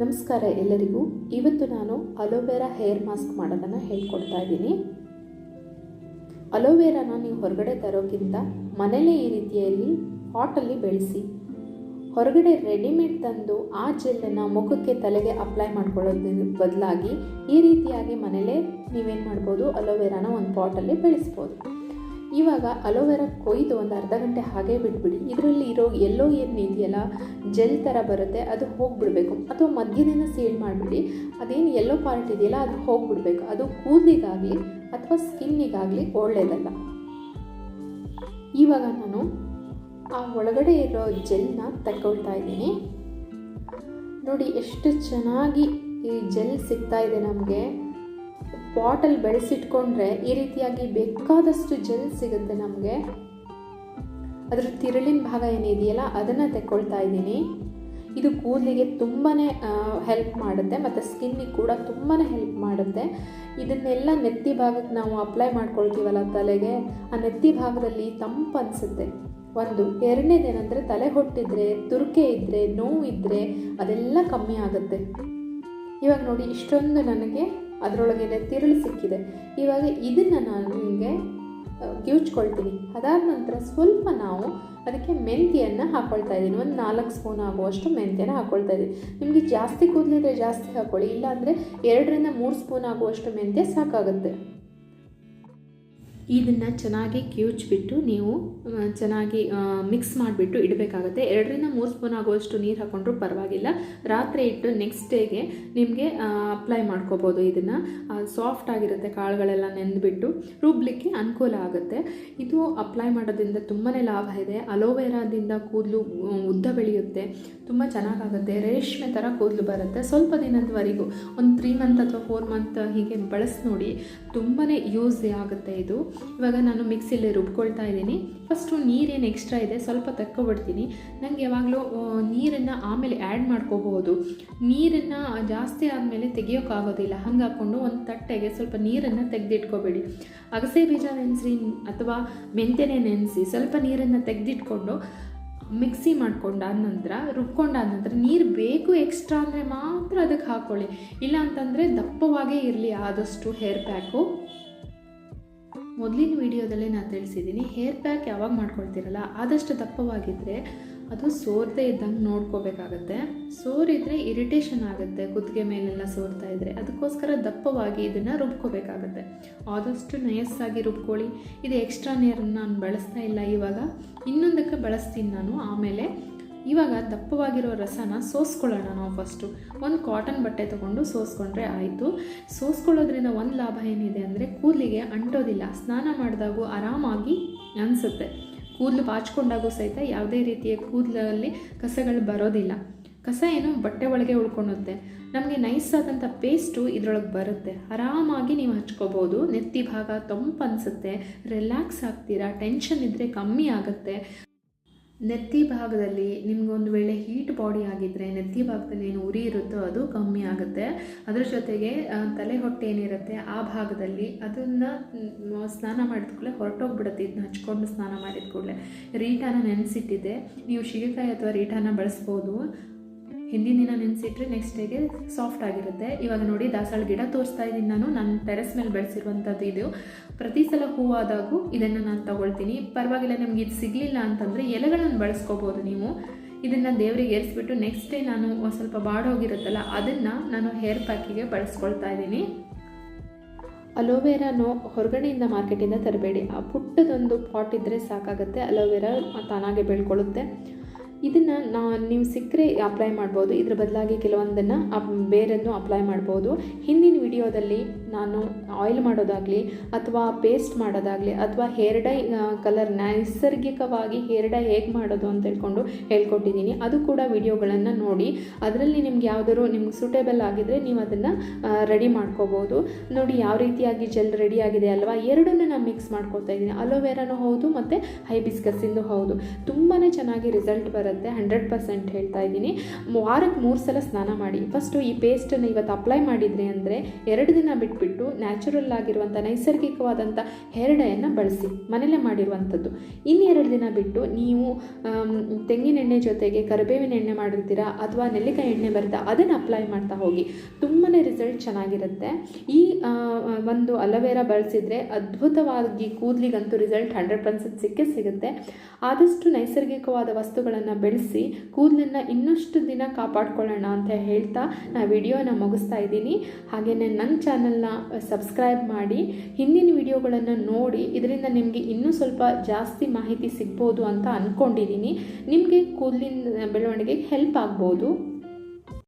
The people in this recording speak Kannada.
ನಮಸ್ಕಾರ ಎಲ್ಲರಿಗೂ. ಇವತ್ತು ನಾನು ಅಲೋವೆರಾ ಹೇರ್ ಮಾಸ್ಕ್ ಮಾಡೋದನ್ನು ಹೇಳ್ಕೊಡ್ತಾ ಇದ್ದೀನಿ. ಅಲೋವೆರಾನ ನೀವು ಹೊರಗಡೆ ತರೋಕ್ಕಿಂತ ಮನೇಲೇ ಈ ರೀತಿಯಲ್ಲಿ ಪಾಟಲ್ಲಿ ಬೆಳೆಸಿ. ಹೊರಗಡೆ ರೆಡಿಮೇಡ್ ತಂದು ಆ ಜೆಲ್ಲನ್ನು ಮುಖಕ್ಕೆ ತಲೆಗೆ ಅಪ್ಲೈ ಮಾಡ್ಕೊಳ್ಳೋದ್ರ ಬದಲಾಗಿ ಈ ರೀತಿಯಾಗಿ ಮನೇಲೇ ನೀವೇನು ಮಾಡ್ಬೋದು ಅಲೋವೆರಾನ ಒಂದು ಪಾಟಲ್ಲಿ ಬೆಳೆಸ್ಬೋದು. ಇವಾಗ ಅಲೋವೆರಾ ಕೊಯ್ದು ಒಂದು ಅರ್ಧ ಗಂಟೆ ಹಾಗೆ ಬಿಟ್ಬಿಡಿ. ಇದರಲ್ಲಿ ಇರೋ ಎಲ್ಲೋ ಏನು ಇದೆಯಲ್ಲ, ಜೆಲ್ ಥರ ಬರುತ್ತೆ, ಅದು ಹೋಗಿಬಿಡ್ಬೇಕು. ಅಥವಾ ಮಧ್ಯದಿಂದ ಸೀಲ್ ಮಾಡಿಬಿಡಿ. ಅದೇನು ಎಲ್ಲೋ ಪಾರ್ಟ್ ಇದೆಯಲ್ಲ, ಅದು ಹೋಗಿಬಿಡ್ಬೇಕು. ಅದು ಕೂದಲಿಗಾಗಲಿ ಅಥವಾ ಸ್ಕಿನ್ನಿಗಾಗಲಿ ಒಳ್ಳೆಯದಲ್ಲ ಇವಾಗ ನಾನು ಆ ಒಳಗಡೆ ಇರೋ ಜೆಲ್ನ ತಗೊಳ್ತಾ ಇದ್ದೀನಿ. ನೋಡಿ, ಎಷ್ಟು ಚೆನ್ನಾಗಿ ಈ ಜೆಲ್ ಸಿಗ್ತಾ ಇದೆ ನಮಗೆ. ಪಾಟಲ್ಲಿ ಬೆಳೆಸಿಟ್ಕೊಂಡ್ರೆ ಈ ರೀತಿಯಾಗಿ ಬೇಕಾದಷ್ಟು ಜೆಲ್ ಸಿಗುತ್ತೆ ನಮಗೆ. ಅದರ ತಿರುಳಿನ ಭಾಗ ಏನಿದೆಯಲ್ಲ, ಅದನ್ನು ತೆಕ್ಕೊಳ್ತಾ ಇದ್ದೀನಿ. ಇದು ಕೂದಲಿಗೆ ತುಂಬಾ ಹೆಲ್ಪ್ ಮಾಡುತ್ತೆ, ಮತ್ತು ಸ್ಕಿನ್ನಿಗೆ ಕೂಡ ತುಂಬಾ ಹೆಲ್ಪ್ ಮಾಡುತ್ತೆ. ಇದನ್ನೆಲ್ಲ ನೆತ್ತಿ ಭಾಗಕ್ಕೆ ನಾವು ಅಪ್ಲೈ ಮಾಡ್ಕೊಳ್ತೀವಲ್ಲ ತಲೆಗೆ, ಆ ನೆತ್ತಿ ಭಾಗದಲ್ಲಿ ತಂಪು ಅನಿಸುತ್ತೆ. ಒಂದು, ಎರಡನೇದೇನೆಂದರೆ ತಲೆ ಹೊಟ್ಟಿದ್ರೆ, ತುರ್ಕೆ ಇದ್ದರೆ ನೋವಿದ್ದರೆ ಅದೆಲ್ಲ ಕಮ್ಮಿ ಆಗುತ್ತೆ. ಇವಾಗ ನೋಡಿ, ಇಷ್ಟೊಂದು ನನಗೆ ಅದರೊಳಗೆ ತಿರುಳು ಸಿಕ್ಕಿದೆ. ಇವಾಗ ಇದನ್ನು ನಾನು ನಿಮಗೆ ಕಿವುಚ್ಕೊಳ್ತೀನಿ ಅದಾದ ನಂತರ ಸ್ವಲ್ಪ ನಾವು ಅದಕ್ಕೆ ಮೆಂತಿಯನ್ನು ಹಾಕ್ಕೊಳ್ತಾ ಇದ್ದೀನಿ. ಒಂದು ನಾಲ್ಕು ಸ್ಪೂನ್ ಆಗುವಷ್ಟು ಮೆಂತ್ಯನ ಹಾಕ್ಕೊಳ್ತಾ ಇದ್ದೀನಿ. ನಿಮಗೆ ಜಾಸ್ತಿ ಕೂದಲಿದ್ರೆ ಜಾಸ್ತಿ ಹಾಕ್ಕೊಳ್ಳಿ ಇಲ್ಲಾಂದರೆ ಎರಡರಿಂದ ಮೂರು ಸ್ಪೂನ್ ಆಗುವಷ್ಟು ಮೆಂತ್ಯ ಸಾಕಾಗುತ್ತೆ. ಇದನ್ನು ಚೆನ್ನಾಗಿ ಕಿವುಚ್ಬಿಟ್ಟು ನೀವು ಚೆನ್ನಾಗಿ ಮಿಕ್ಸ್ ಮಾಡಿಬಿಟ್ಟು ಇಡಬೇಕಾಗುತ್ತೆ. ಎರಡರಿಂದ ಮೂರು ಸ್ಪೂನ್ ಆಗುವಷ್ಟು ನೀರು ಹಾಕ್ಕೊಂಡ್ರು ಪರವಾಗಿಲ್ಲ. ರಾತ್ರಿ ಇಟ್ಟು ನೆಕ್ಸ್ಟ್ ಡೇಗೆ ನಿಮಗೆ ಅಪ್ಲೈ ಮಾಡ್ಕೋಬೋದು ಇದನ್ನು. ಸಾಫ್ಟ್ ಆಗಿರುತ್ತೆ ಕಾಳುಗಳೆಲ್ಲ ನೆಂದುಬಿಟ್ಟು ರುಬ್ಲಿಕ್ಕೆ ಅನುಕೂಲ ಆಗುತ್ತೆ. ಇದು ಅಪ್ಲೈ ಮಾಡೋದ್ರಿಂದ ತುಂಬಾ ಲಾಭ ಇದೆ. ಅಲೋವೆರಾದಿಂದ ಕೂದಲು ಉದ್ದ ಬೆಳೆಯುತ್ತೆ. ತುಂಬ ಚೆನ್ನಾಗಾಗುತ್ತೆ. ರೇಷ್ಮೆ ಥರ ಕೂದಲು ಬರುತ್ತೆ. ಸ್ವಲ್ಪ ದಿನದವರೆಗೂ, ಒಂದು ತ್ರೀ ಮಂತ್ ಅಥವಾ ಫೋರ್ ಮಂತ್ ಹೀಗೆ ಬಳಸಿ ನೋಡಿ ತುಂಬಾ ಯೂಸ್ ಆಗುತ್ತೆ ಇದು. ಇವಾಗ ನಾನು ಮಿಕ್ಸಿಲಿ ರುಬ್ಕೊಳ್ತಾ ಇದ್ದೀನಿ. ಫಸ್ಟು ನೀರೇನು ಎಕ್ಸ್ಟ್ರಾ ಇದೆ, ಸ್ವಲ್ಪ ತಕ್ಕೊಬಿಡ್ತೀನಿ. ನನಗೆ ಯಾವಾಗಲೂ ನೀರನ್ನು ಆಮೇಲೆ ಆ್ಯಡ್ ಮಾಡ್ಕೋಬೋದು ನೀರನ್ನು ಜಾಸ್ತಿ ಆದಮೇಲೆ ತೆಗಿಯೋಕ್ಕಾಗೋದಿಲ್ಲ. ಹಂಗೆ ಹಾಕ್ಕೊಂಡು ಒಂದು ತಟ್ಟೆಗೆ ಸ್ವಲ್ಪ ನೀರನ್ನು ತೆಗೆದಿಟ್ಕೋಬೇಡಿ. ಅಗಸೆ ಬೀಜ ನೆನೆಸಿ ಅಥವಾ ಮೆಂತೆನೆ ನೆನೆಸಿ ಸ್ವಲ್ಪ ನೀರನ್ನು ತೆಗೆದಿಟ್ಕೊಂಡು ಮಿಕ್ಸಿ ಮಾಡ್ಕೊಂಡಾದ ನಂತರ, ರುಬ್ಕೊಂಡಾದ ನಂತರ ನೀರು ಬೇಕು ಎಕ್ಸ್ಟ್ರಾ ಅಂದರೆ ಮಾತ್ರ ಅದಕ್ಕೆ ಹಾಕ್ಕೊಳ್ಳಿ ಇಲ್ಲ ಅಂತಂದರೆ ದಪ್ಪವಾಗೇ ಇರಲಿ ಆದಷ್ಟು ಹೇರ್ ಪ್ಯಾಕು ಮೊದಲಿನ ವಿಡಿಯೋದಲ್ಲೇ ನಾನು ತಿಳಿಸಿದ್ದೀನಿ ಹೇರ್ ಪ್ಯಾಕ್ ಯಾವಾಗ ಮಾಡ್ಕೊಳ್ತೀರಲ್ಲ, ಆದಷ್ಟು ದಪ್ಪವಾಗಿದ್ದರೆ ಅದು ಸೋರದೇ ಇದ್ದಂಗೆ ನೋಡ್ಕೋಬೇಕಾಗತ್ತೆ. ಸೋರಿದ್ರೆ ಇರಿಟೇಷನ್ ಆಗುತ್ತೆ, ಕುತ್ತಿಗೆ ಮೇಲೆಲ್ಲ ಸೋರ್ತಾ ಇದ್ದರೆ ಅದಕ್ಕೋಸ್ಕರ ದಪ್ಪವಾಗಿ ಇದನ್ನು ರುಬ್ಕೋಬೇಕಾಗತ್ತೆ. ಆದಷ್ಟು ನಯಸ್ಸಾಗಿ ರುಬ್ಕೊಳ್ಳಿ. ಇದು ಎಕ್ಸ್ಟ್ರಾ ನೇರನ್ನು ನಾನು ಬಳಸ್ತಾ ಇಲ್ಲ ಇವಾಗ. ಇನ್ನೊಂದಕ್ಕೆ ಬಳಸ್ತೀನಿ ನಾನು, ಆಮೇಲೆ ಇವಾಗ ದಪ್ಪವಾಗಿರೋ ರಸನ ಸೋಸ್ಕೊಳ್ಳೋಣ ನಾವು ಫಸ್ಟು ಒಂದು ಕಾಟನ್ ಬಟ್ಟೆ ತೊಗೊಂಡು ಸೋಸ್ಕೊಂಡ್ರೆ ಆಯಿತು. ಸೋಸ್ಕೊಳ್ಳೋದ್ರಿಂದ ಒಂದು ಲಾಭ ಏನಿದೆ ಅಂದರೆ ಕೂದಲಿಗೆ ಅಂಟೋದಿಲ್ಲ. ಸ್ನಾನ ಮಾಡಿದಾಗೂ ಆರಾಮಾಗಿ ಅನಿಸುತ್ತೆ. ಕೂದಲು ಬಾಚ್ಕೊಂಡಾಗೂ ಸಹಿತ ಯಾವುದೇ ರೀತಿಯ ಕೂದಲಲ್ಲಿ ಕಸಗಳು ಬರೋದಿಲ್ಲ. ಕಸ ಏನು ಬಟ್ಟೆ ಒಳಗೆ ಉಳ್ಕೊಳುತ್ತೆ ನಮಗೆ ನೈಸ್ ಆದಂಥ ಪೇಸ್ಟು ಇದರೊಳಗೆ ಬರುತ್ತೆ. ಆರಾಮಾಗಿ ನೀವು ಹಚ್ಕೋಬೋದು. ನೆತ್ತಿ ಭಾಗ ತಂಪು ಅನಿಸುತ್ತೆ. ರಿಲ್ಯಾಕ್ಸ್ ಆಗ್ತೀರಾ? ಟೆನ್ಷನ್ ಇದ್ದರೆ ಕಮ್ಮಿ ಆಗುತ್ತೆ. ನೆತ್ತಿ ಭಾಗದಲ್ಲಿ ನಿಮ್ಗೊಂದು ವೇಳೆ ಹೀಟ್ ಬಾಡಿ ಆಗಿದ್ದರೆ ನೆತ್ತಿ ಭಾಗದಲ್ಲಿ ಏನು ಉರಿ ಇರುತ್ತೋ ಅದು ಕಮ್ಮಿ ಆಗುತ್ತೆ. ಅದರ ಜೊತೆಗೆ ತಲೆ ಹೊಟ್ಟೆ ಏನಿರುತ್ತೆ, ಆ ಭಾಗದಲ್ಲಿ ಅದನ್ನು ಸ್ನಾನ ಮಾಡಿದ ಕೂಡಲೇ ಹೊರಟೋಗ್ಬಿಡುತ್ತೆ. ಇದನ್ನ ಹಚ್ಕೊಂಡು ಸ್ನಾನ ಮಾಡಿದ ಕೂಡಲೇ. ರೀಟಾನ ನೆನೆಸಿಟ್ಟಿದೆ. ನೀವು ಶಿಗೆಕಾಯಿ ಅಥವಾ ರೀಟಾನ ಬಳಸ್ಬೋದು. ಹಿಂದಿನ ದಿನ ನೆನೆಸಿಟ್ರೆ ನೆಕ್ಸ್ಟ್ ಡೇಗೆ ಸಾಫ್ಟ್ ಆಗಿರುತ್ತೆ. ಇವಾಗ ನೋಡಿ ದಾಸಾಳ ಗಿಡ ತೋರಿಸ್ತಾ ಇದ್ದೀನಿ ನಾನು. ನನ್ನ ಟೆರೆಸ್ ಮೇಲೆ ಬೆಳೆಸಿರುವಂಥದ್ದು ಇದು. ಪ್ರತಿ ಸಲ ಹೂವಾದಾಗೂ ಇದನ್ನು ನಾನು ತಗೊಳ್ತೀನಿ. ಪರವಾಗಿಲ್ಲ ನಿಮ್ಗೆ ಇದು ಸಿಗಲಿಲ್ಲ ಅಂತಂದರೆ ಎಲೆಗಳನ್ನು ಬಳಸ್ಕೋಬೋದು ನೀವು. ಇದನ್ನು ದೇವರಿಗೆ ಏರಿಸ್ಬಿಟ್ಟು ನೆಕ್ಸ್ಟ್ ಡೇ ನಾನು ಸ್ವಲ್ಪ ಬಾಡೋಗಿರುತ್ತಲ್ಲ, ಅದನ್ನು ನಾನು ಹೇರ್ ಪ್ಯಾಕಿಗೆ ಬಳಸ್ಕೊಳ್ತಾ ಇದ್ದೀನಿ. ಅಲೋವೆರಾನು ಹೊರಗಡೆಯಿಂದ ಮಾರ್ಕೆಟಿಂದ ತರಬೇಡಿ. ಆ ಪುಟ್ಟದೊಂದು ಪಾಟ್ ಇದ್ದರೆ ಸಾಕಾಗುತ್ತೆ. ಅಲೋವೆರಾ ತಾನಾಗೆ ಬೆಳ್ಕೊಳ್ಳುತ್ತೆ. ಇದನ್ನು ನಾ ನೀವು ಸಿಕ್ಕರೆ ಅಪ್ಲೈ ಮಾಡ್ಬೋದು. ಇದ್ರ ಬದಲಾಗಿ ಕೆಲವೊಂದನ್ನು ಅಪ್ ಬೇರೆಯನ್ನು ಅಪ್ಲೈ ಮಾಡ್ಬೋದು. ಹಿಂದಿನ ವಿಡಿಯೋದಲ್ಲಿ ನಾನು ಆಯಿಲ್ ಮಾಡೋದಾಗಲಿ ಅಥವಾ ಪೇಸ್ಟ್ ಮಾಡೋದಾಗಲಿ ಅಥವಾ ಹೇರ್ ಡೈ ಕಲರ್ ನೈಸರ್ಗಿಕವಾಗಿ ಹೇರ್ ಡೈ ಹೇಗೆ ಮಾಡೋದು ಅಂತ ಹೇಳ್ಕೊಂಡು ಹೇಳ್ಕೊಟ್ಟಿದ್ದೀನಿ. ಅದು ಕೂಡ ವಿಡಿಯೋಗಳನ್ನು ನೋಡಿ. ಅದರಲ್ಲಿ ನಿಮ್ಗೆ ಯಾವುದಾದ್ರು ನಿಮ್ಗೆ ಸೂಟೇಬಲ್ ಆಗಿದ್ದರೆ ನೀವು ಅದನ್ನು ರೆಡಿ ಮಾಡ್ಕೋಬೋದು. ನೋಡಿ ಯಾವ ರೀತಿಯಾಗಿ ಜೆಲ್ ರೆಡಿ ಆಗಿದೆ ಅಲ್ವಾ? ಎರಡನ್ನೂ ನಾನು ಮಿಕ್ಸ್ ಮಾಡ್ಕೊತಾ ಇದ್ದೀನಿ. ಅಲೋವೆರಾನು ಹೌದು ಮತ್ತು ಹೈಬಿಸ್ಕಸ್ಸಿಂದು ಹೌದು. ತುಂಬಾ ಚೆನ್ನಾಗಿ ರಿಸಲ್ಟ್ ಬರುತ್ತೆ. ಬರುತ್ತೆ ಹಂಡ್ರೆಡ್ ಪರ್ಸೆಂಟ್ ಹೇಳ್ತಾ ಇದ್ದೀನಿ. ವಾರಕ್ಕೆ ಮೂರು ಸಲ ಸ್ನಾನ ಮಾಡಿ. ಫಸ್ಟು ಈ ಪೇಸ್ಟನ್ನು ಇವತ್ತು ಅಪ್ಲೈ ಮಾಡಿದರೆ ಅಂದರೆ ಎರಡು ದಿನ ಬಿಟ್ಬಿಟ್ಟು ನ್ಯಾಚುರಲ್ ಆಗಿರುವಂಥ ನೈಸರ್ಗಿಕವಾದಂಥ ಹೇರ್ ಬಳಸಿ, ಮನೇಲೇ ಮಾಡಿರುವಂಥದ್ದು. ಇನ್ನೆರಡು ದಿನ ಬಿಟ್ಟು ನೀವು ತೆಂಗಿನ ಎಣ್ಣೆ ಜೊತೆಗೆ ಕರಿಬೇವಿನ ಎಣ್ಣೆ ಮಾಡಿರ್ತೀರಾ ಅಥವಾ ನೆಲ್ಲಿಕಾಯಿ ಎಣ್ಣೆ ಬರುತ್ತೆ ಅದನ್ನು ಅಪ್ಲೈ ಮಾಡ್ತಾ ಹೋಗಿ. ತುಂಬಾ ರಿಸಲ್ಟ್ ಚೆನ್ನಾಗಿರುತ್ತೆ. ಈ ಒಂದು ಅಲೋವೆರಾ ಬಳಸಿದರೆ ಅದ್ಭುತವಾಗಿ ಕೂದಲಿಗಂತೂ ರಿಸಲ್ಟ್ ಹಂಡ್ರೆಡ್ ಪರ್ಸೆಂಟ್ ಸಿಕ್ಕೇ ಸಿಗುತ್ತೆ. ಆದಷ್ಟು ನೈಸರ್ಗಿಕವಾದ ವಸ್ತುಗಳನ್ನು ಬೆಳೆಸಿ ಕೂದಲನ್ನು ಇನ್ನಷ್ಟು ದಿನ ಕಾಪಾಡ್ಕೊಳ್ಳೋಣ ಅಂತ ಹೇಳ್ತಾ ನಾ ವಿಡಿಯೋನ ಮುಗಿಸ್ತಾ ಇದ್ದೀನಿ. ಹಾಗೆಯೇ ನನ್ನ ಚಾನಲ್ನ ಸಬ್ಸ್ಕ್ರೈಬ್ ಮಾಡಿ, ಹಿಂದಿನ ವಿಡಿಯೋಗಳನ್ನು ನೋಡಿ, ಇದರಿಂದ ನಿಮಗೆ ಇನ್ನೂ ಸ್ವಲ್ಪ ಜಾಸ್ತಿ ಮಾಹಿತಿ ಸಿಗ್ಬೋದು ಅಂತ ಅಂದ್ಕೊಂಡಿದ್ದೀನಿ ನಿಮಗೆ ಕೂದಲಿನ ಬೆಳವಣಿಗೆಗೆ ಹೆಲ್ಪ್ ಆಗ್ಬೋದು.